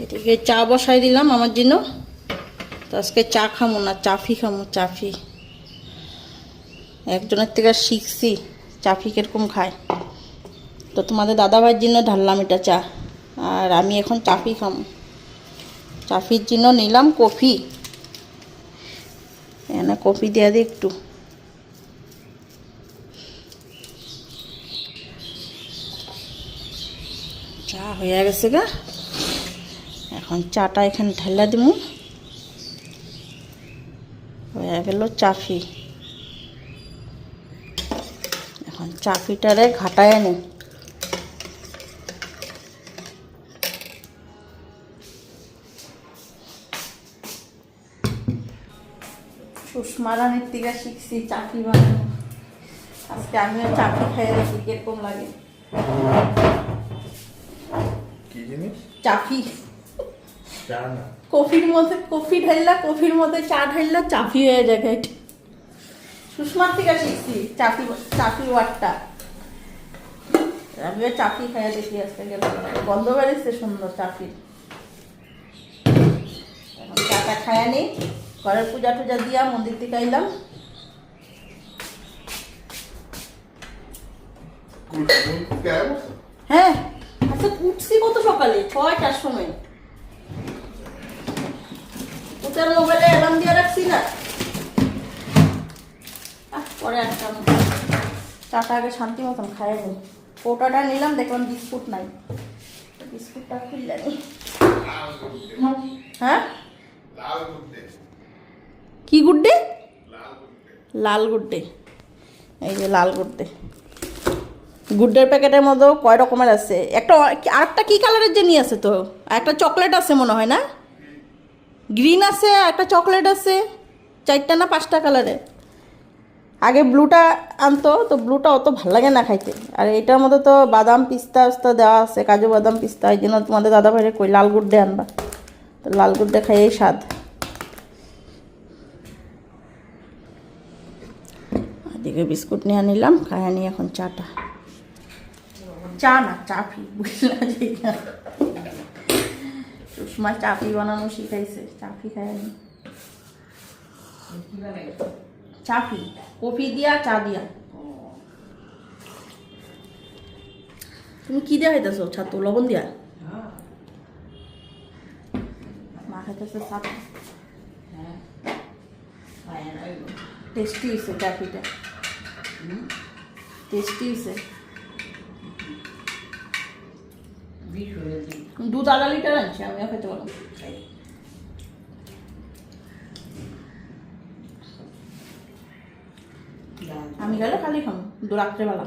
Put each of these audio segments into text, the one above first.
এদিকে চা বসাই দিলাম আমার জন্য। তো আজকে চা খামো না, চাফি খামো, চাফি। একজনের থেকে শিখছি চাফি কীরকম খায়। তো তোমাদের দাদাভাইয়ের জন্য ঢাললাম এটা চা, আর আমি এখন চাফি খামো। চাফির জন্য নিলাম কফি। এখানে কফি দিয়ে দিই একটু। চা হয়ে গেছে গা। এখন চাটা এখানে ঢেলা দিব হয়ে গেল চাফি। এখন চাফিটারে ঘাটায় নি সুষমা রানীর থেকে শিখছি চাকরি বানানো। আজকে আমিও চাকরি খাইয়ে দেখি কীরকম লাগে। কি জিনিস? চাফি চা না কফির মধ্যে কফি ঢাইলা কফির মধ্যে চা ঢাইলা চাফি হয়ে যায় এটা সুষমার থেকে শিখছি চাফি চাফি ওয়ারটা আমিও চাফি খাইয়ে দেখি আজকে গেল গন্ধ বেড়েছে সুন্দর চাফি। এখন চাটা খায়া নেই। ঘরের পূজা টুজা দিয়া মন্দির থেকে আইলাম। হ্যাঁ আচ্ছা উঠছি কত সকালে? ছয়টার সময়। ওটার মোবাইলে অ্যালার্ম দিয়ে রাখছি না? পরে একটা চাটা আগে শান্তি মতন খাই নি। কোটাটা নিলাম, দেখলাম বিস্কুট নাই। বিস্কুটটা খুললে নি। হ্যাঁ? কি গুড্ডে? লাল গুড্ডে। এই যে লাল গুড্ডে। গুড্ডের প্যাকেটের মধ্যেও কয় রকমের আছে? একটা, আরেকটা কি কালারের জানি আছে তো? একটা চকলেট আছে মনে হয়, না? গ্রিন আছে, একটা চকলেট আছে, চারটা না পাঁচটা কালারের আগে ব্লুটা আনতো, তো ব্লুটা অত ভালো লাগে না খাইতে। আর এটার মধ্যে তো বাদাম পিস্তা উস্তা দেওয়া আছে, কাজু বাদাম পিস্তা, এই জন্য তোমাদের দাদা ভাইরে কই, লাল গুড্ডে আনবা। তো লাল গুড্ডে খাইয়েই স্বাদ। এদিকে বিস্কুট নিয়ে নিলাম খাইয়া নিয়ে এখন চাটা। চা না চাফি বুঝলা যে সুষমা চাফি বানানো শিখাইছে। চাফি খাইয়া নি চাফি কফি দিয়া চা দিয়া। তুমি কি দিয়া খাইতেছো? ছাতু লবণ দিয়া? মা খাইতেছে ছাতু। টেস্টি হয়েছে চাফিটা টেস্টি হয়েছে দুধ আড়া লিটার আনছি আমিও খেতে পারব আমি গেলে খালি খাব দু রাত্রেবেলা।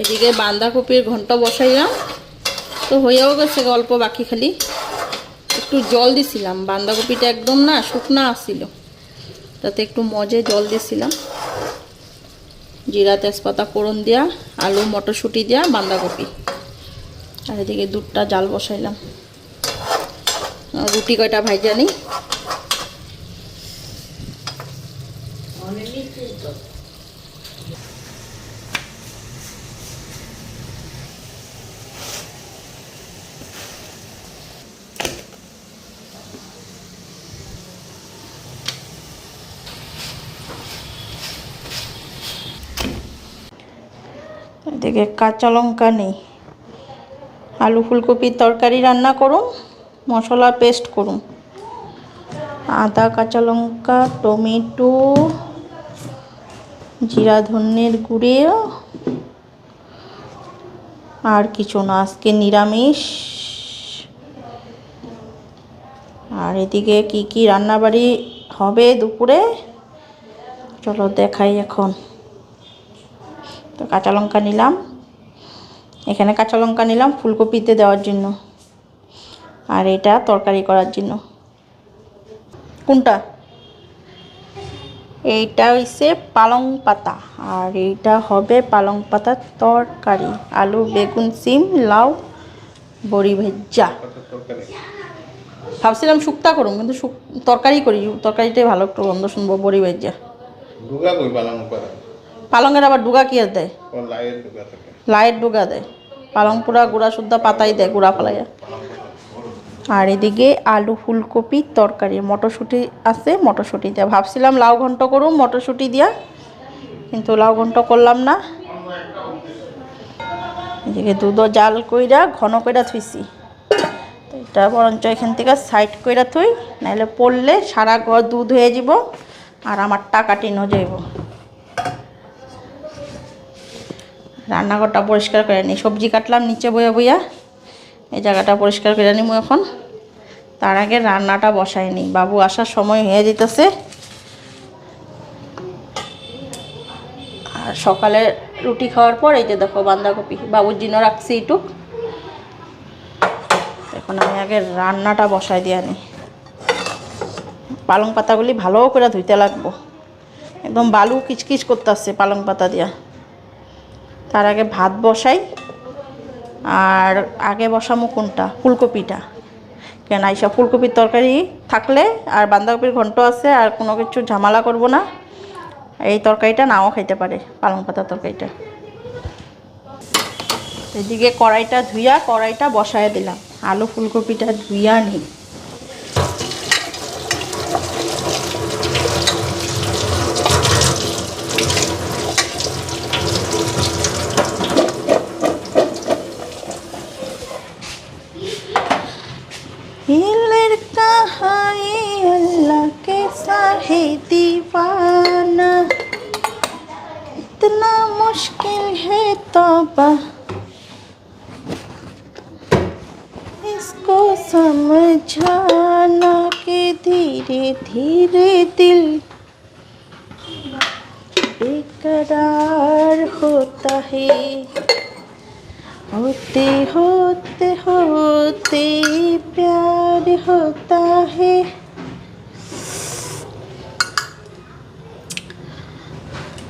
এদিকে বাঁধাকপির ঘন্ট বসাইলাম। তো হয়েও গেছে অল্প বাকি খালি। একটু জল দিছিলাম, বাঁধাকপিটা একদম না শুকনা আসছিল তাতে একটু মজে জল দিছিলাম। জিরা তেজপাতা ফোড়ন দেওয়া আলু মটরশুঁটি দেওয়া বাঁধাকপি। আর এদিকে দুধটা জাল বসাইলাম। রুটি কয়টা ভাইজা নেই? এদিকে কাঁচা লঙ্কা নেই। আলু ফুলকপির তরকারি রান্না করুন, মশলা পেস্ট করুন। আদা, কাঁচা লঙ্কা, টমেটো, জিরা ধন্যের গুঁড়ে, আর কিছু না, আজকে নিরামিষ। আর এদিকে কি কি রান্নাবাড়ি হবে দুপুরে? চলো দেখাই এখন। তো কাঁচা লঙ্কা নিলাম। এখানে কাঁচা লঙ্কা নিলাম ফুলকপিতে দেওয়ার জন্য। আর এটা তরকারি করার জন্য। কোনটা? এইটা হইছে পালং পাতা। আর এইটা হবে পালং পাতার তরকারি। আলু, বেগুন, সিম, লাউ, বড়ি ভেজা। ভাবছিলাম শুক্তা করুম, কিন্তু তরকারি করি। তরকারিটাই ভালো একটু গন্ধ শুনব, বড়ি ভেজা। পালংয়ের আবার ডুগা কি দেয় লাইট ডুগা দেয় পালং পুরা গুঁড়া শুদ্ধা পাতাই দেয় গুঁড়া ফালাইয়া আর এদিকে আলু ফুলকপি তরকারি মটরশুঁটি আছে মটরশুঁটি দিয়া। ভাবছিলাম লাউ ঘন্ট করুম মটরশুঁটি দিয়া কিন্তু লাউ ঘন্ট করলাম না। এদিকে দুধও জাল কইরা ঘন কইরা থুইছি। এটা বরঞ্চ এখান থেকে সাইড কইরা থুই নাহলে পড়লে সারা ঘর দুধ হয়ে যাব আর আমার টাকা টিনও যাইব। রান্নাঘরটা পরিষ্কার করে নিই। সবজি কাটলাম নিচে বইয়া বইয়া। এই জায়গাটা পরিষ্কার করে নিব এখন। তার আগে রান্নাটা বসাই নিই। বাবু আসার সময় হয়ে যেতেছে। আর সকালে রুটি খাওয়ার পর এই যে দেখো বাঁধাকপি। বাবুর জন্য রাখছি একটু এখন আমি আগে রান্নাটা বসাই দিয়ে আনি পালং পাতাগুলি ভালো করে ধুইতে লাগবো। একদম বালু কিচকিচ করতে আসছে পালং পাতা দিয়া। তার আগে ভাত বসাই, আর আগে বসামো কোনটা? ফুলকপিটা। কেন আইসা ফুলকপির তরকারি থাকলে আর বাঁধাকপির ঘন্ট আছে, আর কোনো কিছু ঝামেলা করব না। এই তরকারিটা নাও খাইতে পারে, পালং পাতা তরকারিটা। এদিকে কড়াইটা ধুইয়া কড়াইটা বসায় দিলাম। আলু ফুলকপিটা ধুইয়া নিই। साहे दीवाना। इतना मुश्किल है तौबा। इसको समझाना कि धीरे धीरे दिल बेकरार होता है। होते होते होते प्यार होता है।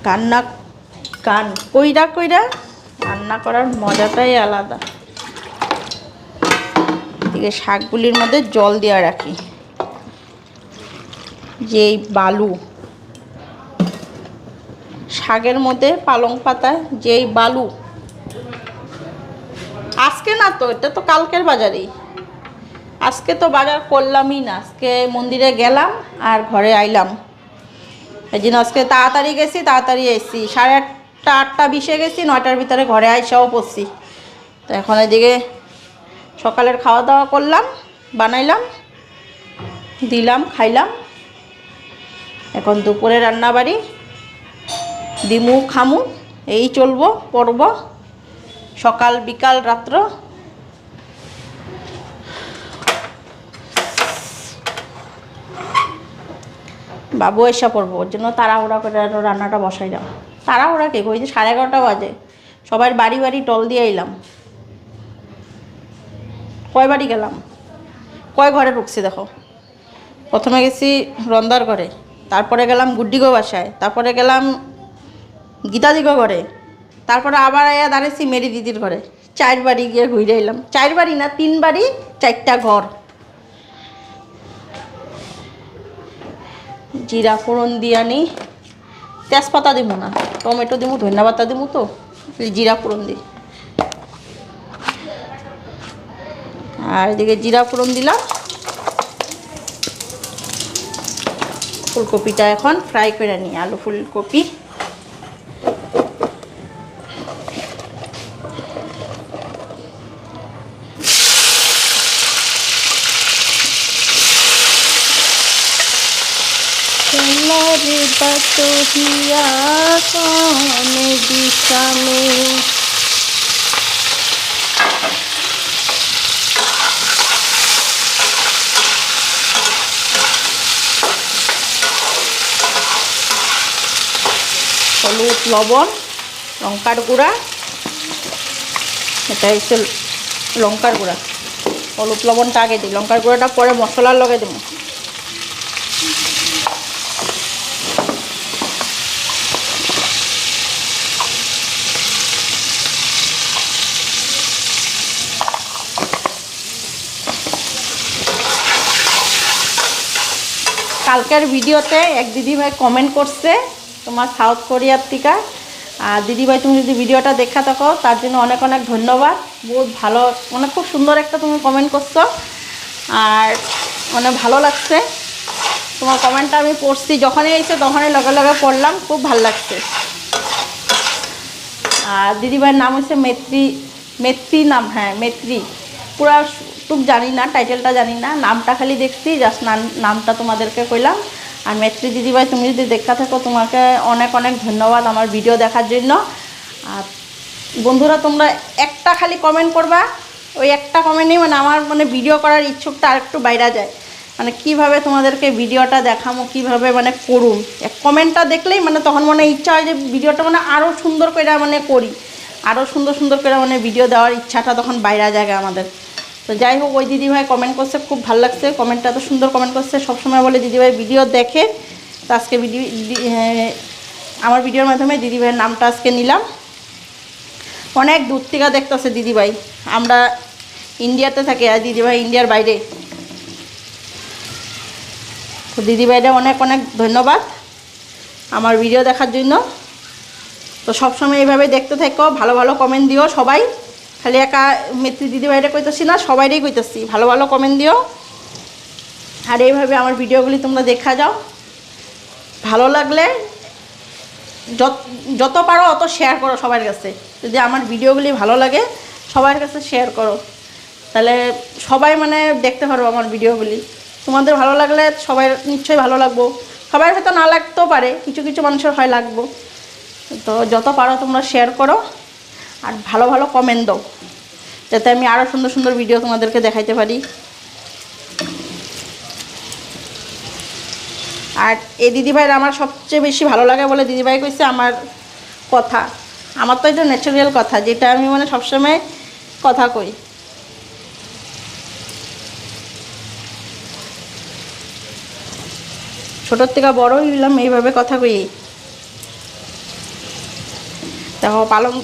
কান্না, কান কইরা কইরা রান্না করার মজাটাই আলাদা। এদিকে শাকগুলির মধ্যে জল দেওয়া রাখি। যেই বালু। শাকের মধ্যে পালং পাতায় যেই বালু। আজকে না তো, এটা তো কালকের বাজারেই। আজকে তো বাজার করলামই না, আজকে মন্দিরে গেলাম আর ঘরে আইলাম। এই জন্য আজকে তাড়াতাড়ি গেছি, তাড়াতাড়ি এসেছি। সাড়ে আটটা আটটা বিশে গেছি, নয়টার ভিতরে ঘরে আইসাও পড়ছি। তো এখন এদিকে সকালের খাওয়া দাওয়া করলাম, বানাইলাম, দিলাম, খাইলাম। এখন দুপুরে রান্না বাড়ি দিমু, খামু, এই চলবো, পড়ব। সকাল, বিকাল, রাত্র বাবু এসে পড়ব, ওর জন্য তাড়াহুড়া করে রান্নাটা বসাইলাম তাড়াহুড়া কে? ওই যে সাড়ে এগারোটা বাজে। সবার বাড়ি বাড়ি টল দিয়ে এলাম। কয় বাড়ি গেলাম? কয় ঘরে ঢুকছি দেখো। প্রথমে গেছি রন্দার ঘরে, তারপরে গেলাম গুড্ডিগো বাসায়, তারপরে গেলাম গীতাদিগো ঘরে, তারপরে আবার আয়া দাঁড়িয়েছি মেরি দিদির ঘরে। চার বাড়ি গিয়ে ঘুরে এলাম। চার বাড়ি না, তিন বাড়ি, চারটা ঘর। জিরা ফোড়ন দিয়ে আনি তেজপাতা দিব না, টমেটো দিব ধনিয়া পাতা দিব তো জিরা ফোড়ন দিই আর এদিকে জিরা ফোড়ন দিলাম। ফুলকপিটা এখন ফ্রাই করে নিই আলু ফুলকপি। হলুদ, লবণ, লঙ্কার গুঁড়া। এটা হচ্ছে লঙ্কার গুঁড়া। হলুদ, লবণটা আগে দিই। লঙ্কার গুঁড়াটা পরে মশলার লগে দেবো। কালকের ভিডিওতে এক দিদিভাই কমেন্ট করছে তোমার সাউথ কোরিয়ার থেকে আর দিদিভাই, তুমি যদি ভিডিওটা দেখা থাকো, তার জন্য অনেক অনেক ধন্যবাদ। বহুত ভালো মানে খুব সুন্দর একটা তুমি কমেন্ট করছ। আর মানে ভালো লাগছে। তোমার কমেন্টটা আমি পড়ছি, যখনই এসে তখনই লগে লগে পড়লাম, খুব ভালো লাগছে। আর দিদিভাইয়ের নাম হচ্ছে মেত্রী মেত্রী নাম হ্যাঁ মেত্রী। পুরা টুক জানি না টাইটেলটা জানি না, নামটা খালি দেখছি জাস্ট নামটা তোমাদেরকে কইলাম। আর মেত্রী দিদিভাই, তুমি যদি দেখা থাকো, তোমাকে অনেক অনেক ধন্যবাদ আমার ভিডিও দেখার জন্য। আর বন্ধুরা, তোমরা একটা খালি কমেন্ট করবা। ওই একটা কমেন্টেই মানে আমার মানে ভিডিও করার ইচ্ছুকটা আরেকটু বাইরে যায়। মানে কীভাবে তোমাদেরকে ভিডিওটা দেখামো, কীভাবে মানে করুন এক কমেন্টটা দেখলেই মানে তখন মনে ইচ্ছা হয় যে ভিডিওটা মানে আরও সুন্দর করে মানে করি। আরও সুন্দর সুন্দর করে মানে ভিডিও দেওয়ার ইচ্ছাটা তখন বাইরে জায়গা আমাদের। তো যাই হোক, ওই দিদিভাই কমেন্ট করছে, খুব ভালো লাগছে। কমেন্টটা এত সুন্দর কমেন্ট করছে। সবসময় বলে, দিদিভাই ভিডিও দেখে তো আজকে ভিডিও আমার ভিডিওর মাধ্যমে দিদিভাইয়ের নামটা আজকে নিলাম। অনেক দূর থেকে দেখতেছে দিদিভাই। আমরা ইন্ডিয়াতে থাকি, আর দিদিভাই ইন্ডিয়ার বাইরে। তো দিদিভাইরা অনেক অনেক ধন্যবাদ আমার ভিডিও দেখার জন্য। তো সবসময় এইভাবে দেখতে থাকো, ভালো ভালো কমেন্ট দিও সবাই। খালি একা মেত্রী দিদিভাইরা কইতেছি না সবাইটাই কইতেছি। ভালো ভালো কমেন্ট দিও। আর এইভাবে আমার ভিডিওগুলি তোমরা দেখা যাও। ভালো লাগলে যত পারো অত শেয়ার করো সবার কাছে। যদি আমার ভিডিওগুলি ভালো লাগে, সবার কাছে শেয়ার করো। তাহলে সবাই মানে দেখতে পারব আমার ভিডিওগুলি। তোমাদের ভালো লাগলে সবাই নিশ্চয়ই ভালো লাগবো। সবার হয়তো না লাগতেও পারে, কিছু কিছু মানুষের হয় লাগবো। তো যত পারো তোমরা শেয়ার করো। আর ভালো ভালো কমেন্ট দাও, যাতে আমি আরও সুন্দর সুন্দর ভিডিও তোমাদেরকে দেখাইতে পারি। আর এই দিদিভাইয়ের আমার সবচেয়ে বেশি ভালো লাগে বলে দিদিভাই কইছে আমার কথা। আমার তো এটা ন্যাচারাল কথা, যেটা আমি মানে সবসময় কথা কই। ছোটোর থেকে বড় হইলাম, এইভাবে কথা কই। দেখো, পালং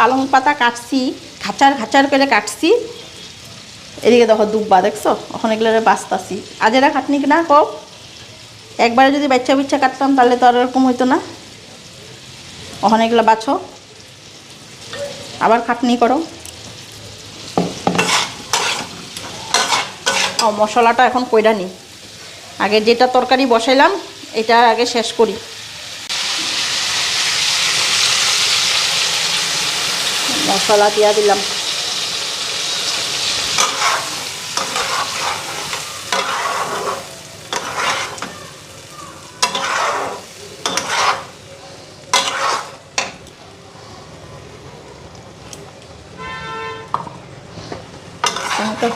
পালং পাতা কাটছি, খাঁচার খাঁচার করে কাটছি। এদিকে দেখো দুব্বা, দেখছ? ওখানে এগুলো বাঁচতাছি। আজ এরা খাটনি না কব একবারে যদি বাচ্চা বিচ্চা কাটতাম, তাহলে তো আর এরকম হইতো না। ওখানে এগুলো বাছো আবার খাটনি করো। ও, মশলাটা এখন কইরা নি। আগে যেটা তরকারি বসাইলাম, এটা আগে শেষ করি। মশলা দিয়া দিলাম।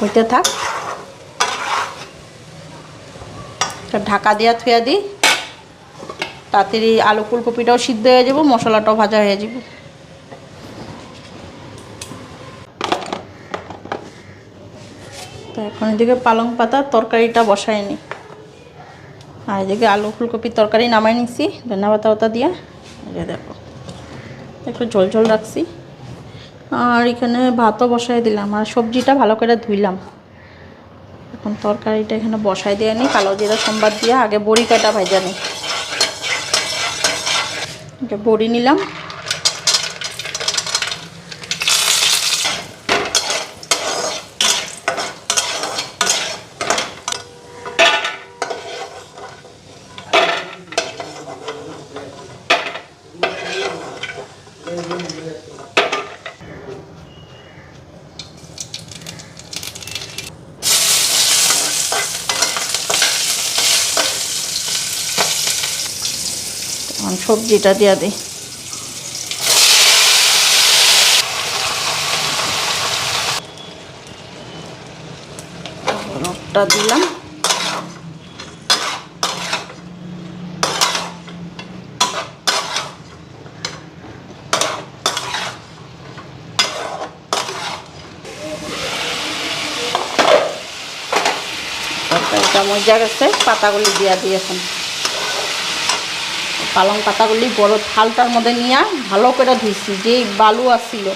হইতে থাক। ঢাকা দিয়া থুয়া দিই তাড়াতাড়ি আলু ফুলকপিটাও সিদ্ধ হয়ে যাব, মশলাটাও ভাজা হয়ে যাব। এখন এদিকে পালং পাতা তরকারিটা বসায়নি। আর এদিকে আলু ফুলকপির তরকারি নামাই নিছি ধন্যবাদ পাতা ওতা দিয়ে। দেখো, একটু ঝোল ঝোল রাখছি। আর এখানে ভাতও বসাই দিলাম, আর সবজিটা ভালো করে ধুইলাম। এখন তরকারিটা এখানে বসাই দিয়ে নিই, কালো জিরা সম্বাদ দিয়ে, আগে বড়ি কাটা ভাজা নিই। বড়ি নিলাম এখন সবজিটা দিয়ে দিই রোটটা দিলাম। মজা গেছে পাতাগুলি দিয়া দিয়ে এখন। পালং পাতাগুলি বড় থালটার মধ্যে নিয়ে ভালো করে ধুইছি যেই বালু আসছিল।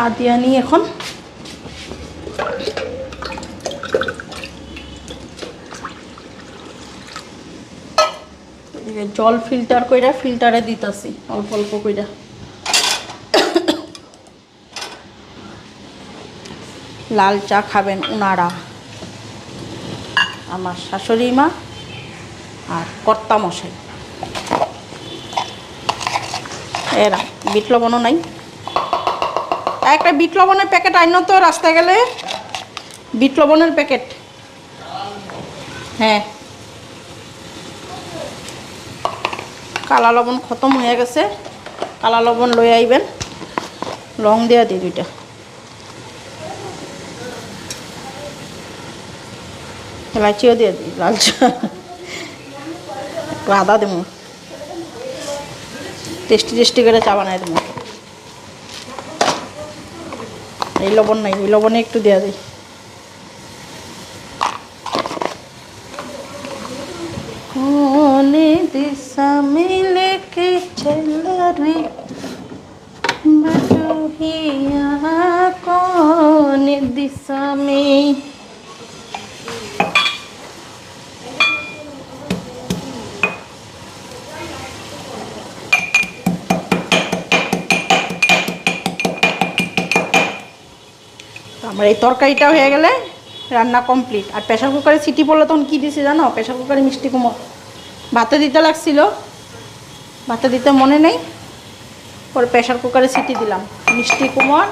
চা দিয়ে নিই এখন জল ফিল্টার কইরা ফিল্টারে দিতাছি, অল্প অল্প কইরা। লাল চা খাবেন উনারা। আমার শাশুড়ি মা আর কর্তা মশাই। এরা বিট লবণও নাই। একটা বিট লবণের প্যাকেট আইন তো রাস্তায় গেলে। বিট লবণের প্যাকেট। হ্যাঁ। কালা লবণ খতম হয়ে গেছে। কালা লবণ লই আইবেন। লং দেওয়া দিই দুইটা। এলাচিও দিয়ে দিই, লাল চা। আদা দেবো। টেস্টি টেস্টি করে চা বানাই দেবো। এই লবণ নাই ওই লবণে একটু দেওয়া দিই कौन दिशा में लेके चल रे बटोहिया कौन दिशा में আমার এই তরকারিটা হয়ে গেলে রান্না কমপ্লিট আর প্রেশার কুকারে সিটি পড়লে তখন কী দিছে জানো? প্রেশার কুকারে মিষ্টি কুমড়। ভাতে দিতে লাগছিল। ভাতে দিতে মনে নেই। পরে প্রেশার কুকারে সিটি দিলাম। মিষ্টি কুমড়,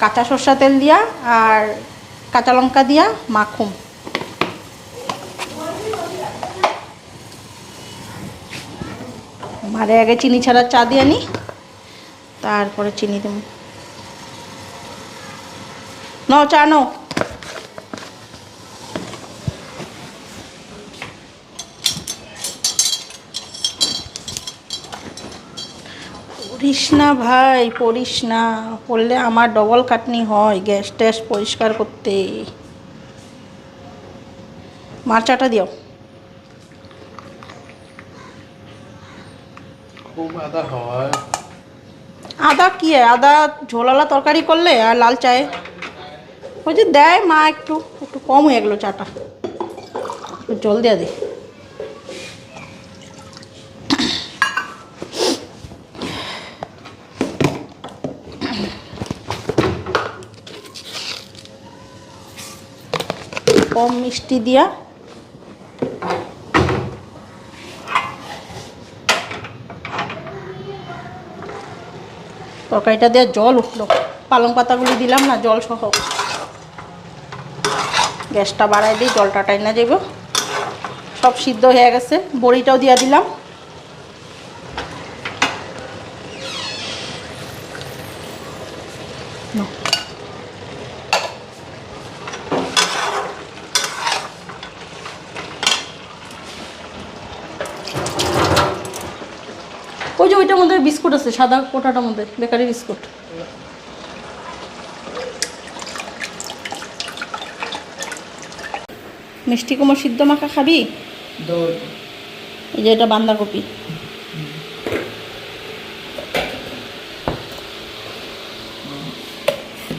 কাঁচা সর্ষা তেল দিয়া আর কাঁচা লঙ্কা দিয়া মাখুম মারে আগে চিনি ছাড়া চা দিয়ে নি। তারপরে চিনি দেবো। নাও চা নাও পড়িস না ভাই পড়িস না। পড়লে আমার ডবল কাটনি হয় গ্যাস ট্যাস পরিষ্কার করতে। মার চাটা দিও। খুব আদা হয়। আদা কি আদা ঝোলালা তরকারি করলে আর লাল চায়ে? ওই যে দেয় মা একটু একটু কম হয়ে গেলো চাটা। জল দেওয়া দে। কম মিষ্টি দিয়া। তরকারিটা দেওয়া জল উঠল। পালং পাতাগুলি দিলাম না, জল সহ। গ্যাসটা বাড়াই দিই, জলটা টাইনা যাইব। সব সিদ্ধ হয়ে গেছে, বড়িটাও দিয়া দিলাম। ওই যে ওইটার মধ্যে বিস্কুট আছে, সাদা কোটাটার মধ্যে, বেকারি বিস্কুট। মিষ্টি কুমড় সিদ্ধ মাখা খাবি? এই যে এটা বাঁধাকপি।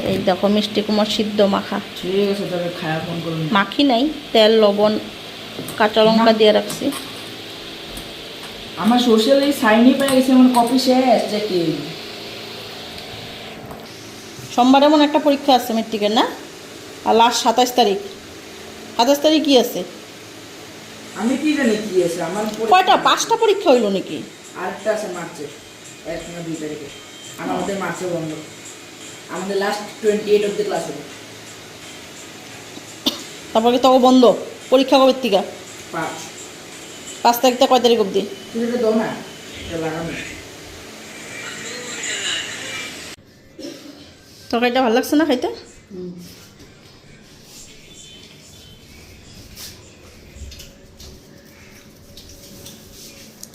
এই দেখো মিষ্টি কুমড় সিদ্ধ মাখা। ঠিক আছে তবে খায়া ফোন করুন মাখি নাই তেল লবণ কাঁচা লঙ্কা দিয়ে রাখছি। আমার সোশ্যাল এই সাইনই পেয়ে গেছে আমার কপি শেষ কি? সোমবারে এমন একটা পরীক্ষা আছে মেট্রিকের না? আর লাস্ট সাতাশ তারিখ। সাতাশ তারিখ কি আছে? আমি কি জানি কি আছে? আমার কয়টা? পাঁচটা পরীক্ষা হইল নাকি? আরেকটা আছে মার্চে এক না দুই তারিখে। আর আমাদের মার্চে বন্ধ। আমাদের লাস্ট টোয়েন্টি এইট অব্দি ক্লাস হবে। তারপরে কি তখন বন্ধ? পরীক্ষা কবে থেকে? পাঁচ। পাঁচ তারিখ থেকে কয় তারিখ অবধি তুই এটা দাও না লাগানো। তরকারিটা ভালো লাগছে না খাইতে?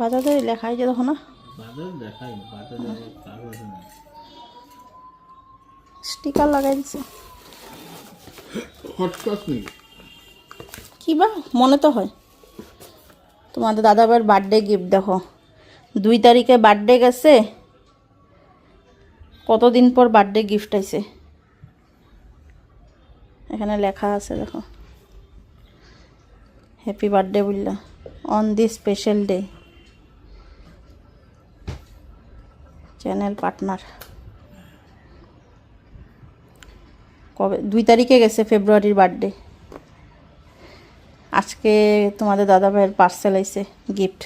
বাজাজেরই লেখা যে দেখো বাজার বাজারে না। স্টিকার লাগাই দিছে। কি বা? মনে তো হয়। তোমাদের দাদাবার বার্থডে গিফট দেখো। দুই তারিখে বার্থডে গেছে। কতদিন পর বার্থডে গিফট আইছে? এখানে লেখা আছে দেখো। হ্যাপি বার্থডে বললা। On the special day channel partner. কবে, দুই তারিখে গেছে ফেব্রুয়ারির বার্থডে। আজকে তোমাদের দাদা ভাইয়ের পার্সেল আইছে গিফট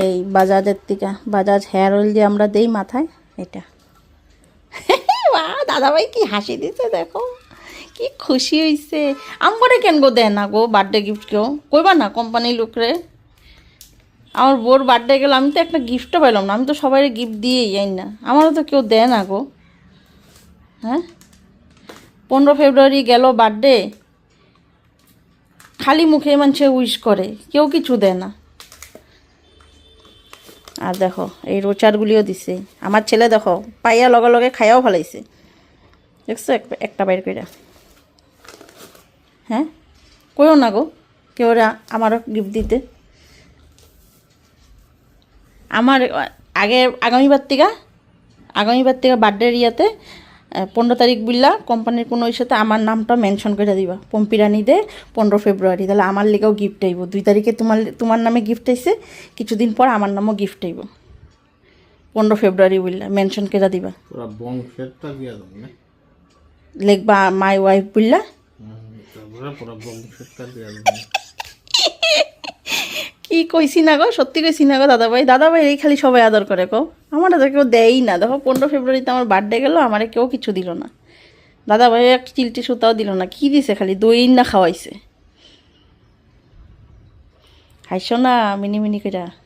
এই বাজাজের থেকে বাজাজ হেয়ার অয়েল যে আমরা দেই মাথায়, এটা। দাদা ভাই কি হাসি দিছে, দেখো। কি খুশি হইছে। আমগরে কেন গো দেয় না গো বার্থডে গিফট কেউ? কইবা না কোম্পানির লোকরে? আমার বোর বার্থডে গেল, আমি তো একটা গিফটও পেলাম না, আমি তো সবাই গিফট দিয়েই যাই না। আমারও তো কেউ দেয় না গো। হ্যাঁ? পনেরো ফেব্রুয়ারি গেল বার্থডে খালি মুখে মানুষে উইশ করে, কেউ কিছু দেয় না। আর দেখো, এই রোচারগুলিও দিছে। আমার ছেলে দেখো, পাইয়া লগে লগে খাইয়াও ফেলাইছে। দেখছ, এক- একটা বাইর করে হ্যাঁ? কইও না গো, কেউ আমারও গিফট দিতে। আমার আগে আগামীবার থেকে আগামীবার থেকে বার্থডে ইয়াতে পনেরো তারিখ বুঝলা কোম্পানির কোনো ইস্যুতে আমার নামটা মেনশন করে দিবা। পম্পিরানি দে পনেরো ফেব্রুয়ারি। তাহলে আমার লেগেও গিফট আইব। দুই তারিখে তোমার তোমার নামে গিফট আইছে কিছুদিন পর আমার নামও গিফট আইব। পনেরো ফেব্রুয়ারি বুঝলা মেনশন করে দিবা। লিখবা মাই ওয়াইফ বুঝলা হুম, তারপরে পুরা বংশেরটা দিয়া দাও কি কইছি না গো? সত্যি কইছি না গো দাদা দাদাভাই? দাদাভাই এই খালি সবাই আদর করে কো আমার তো কেউ দেয়ই না। দেখো, পনেরো ফেব্রুয়ারিতে আমার বার্থডে গেলো, আমার কেউ কিছু দিল না। দাদা ভাই এক চিলটি সুতাও দিল না। কি দিছে খালি? দই না খাওয়াইছে। হাইস না মিনি মিনি করে